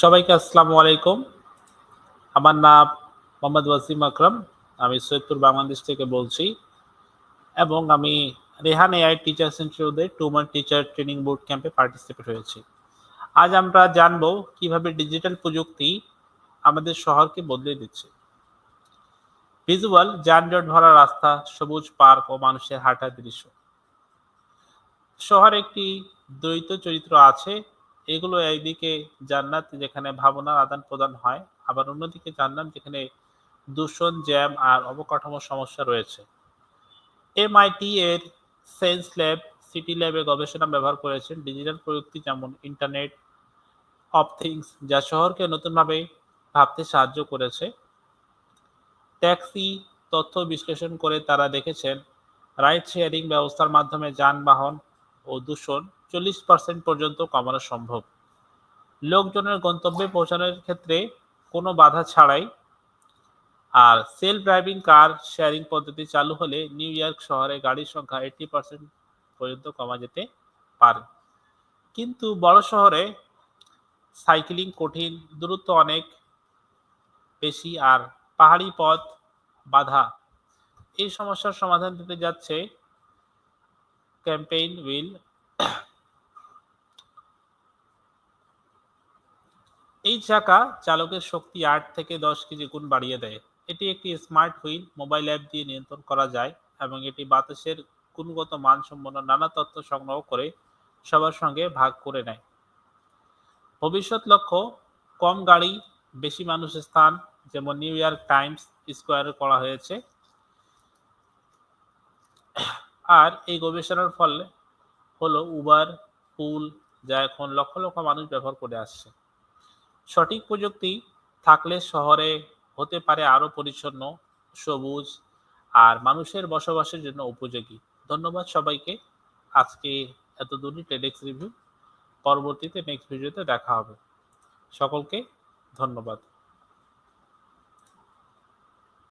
সবাইকে আসসালামু আলাইকুম। আমার নাম মোহাম্মদ ওয়াসিম আকরাম। আমি সৈয়দপুর বাংলাদেশ থেকে বলছি। এবং আমি Rehan AI teacher two month teacher training board ক্যাম্পে পার্টিসিপেট হয়েছি। আজ আমরা জানব কীভাবে ডিজিটাল প্রযুক্তি আমাদের শহরকে বদলে দিচ্ছে। ভিজুয়াল যানজট ভরা রাস্তা, সবুজ পার্ক ও মানুষের হাঁটার দৃশ্য। শহরে একটি দ্বৈত চরিত্র আছে এগুলো একদিকে জান্নাত যেখানে ভাবনার আদান প্রদান হয়, আবার অন্যদিকে জান্নাত যেখানে দূষণ, জ্যাম আর অবকাঠামোর সমস্যা রয়েছে। এমআইটি এর সেন্স ল্যাব সিটি ল্যাবে গবেষণা ব্যবহার করেছেন। ডিজিটাল প্রযুক্তি যেমন ইন্টারনেট অফ থিংস যা শহরকে নতুনভাবে ভাবতে সাহায্য করেছে। ট্যাক্সি তথ্য বিশ্লেষণ করে তারা দেখেছেন রাইড শেয়ারিং ব্যবস্থার মাধ্যমে যানবাহন ও দূষণ চল্লিশ পার্সেন্ট পর্যন্ত কমানো সম্ভব। লোকজনের গন্তব্যে পৌঁছানোর ক্ষেত্রে কোনো বাধা ছাড়াই আর সেলফ ড্রাইভিং কার শেয়ারিং পদ্ধতি চালু হলে নিউ ইয়র্ক শহরে গাড়ির সংখ্যা এইটি পার্সেন্ট পর্যন্ত কমা যেতে পারে। কিন্তু বড় শহরে সাইক্লিং কঠিন, দূরত্ব অনেক বেশি আর পাহাড়ি পথ বাধা। এই সমস্যার সমাধান দিতে যাচ্ছে ক্যাম্পেইন উইল এই চাকা চালকের শক্তি আট থেকে দশ কেজি গুণ বাড়িয়ে দেয়। এটি একটি স্মার্ট হুইল মোবাইল অ্যাপ দিয়ে নিয়ন্ত্রণ করা যায় এবং এটি বাতাসের গুণগত মানসম্পন্ন নানা তথ্য সংগ্রহ করে সবার সঙ্গে ভাগ করে নেয়। ভবিষ্যৎ লক্ষ্য, কম গাড়ি, বেশি মানুষের স্থান, যেমন নিউ ইয়র্ক টাইমস স্কোয়ারে করা হয়েছে। আর এই গবেষণার ফলে হলো উবার পুল যা এখন লক্ষ লক্ষ মানুষ ব্যবহার করে আসছে। সঠিক প্রযুক্তি থাকলে শহরে হতে পারে আরও পরিচ্ছন্ন, সবুজ আর মানুষের বসবাসের জন্য উপযোগী। ধন্যবাদ সবাইকে। আজকে এত দূরই টেডেক্স রিভিউ পরবর্তীতে নেক্সট ভিডিওতে দেখা হবে। সকলকে ধন্যবাদ।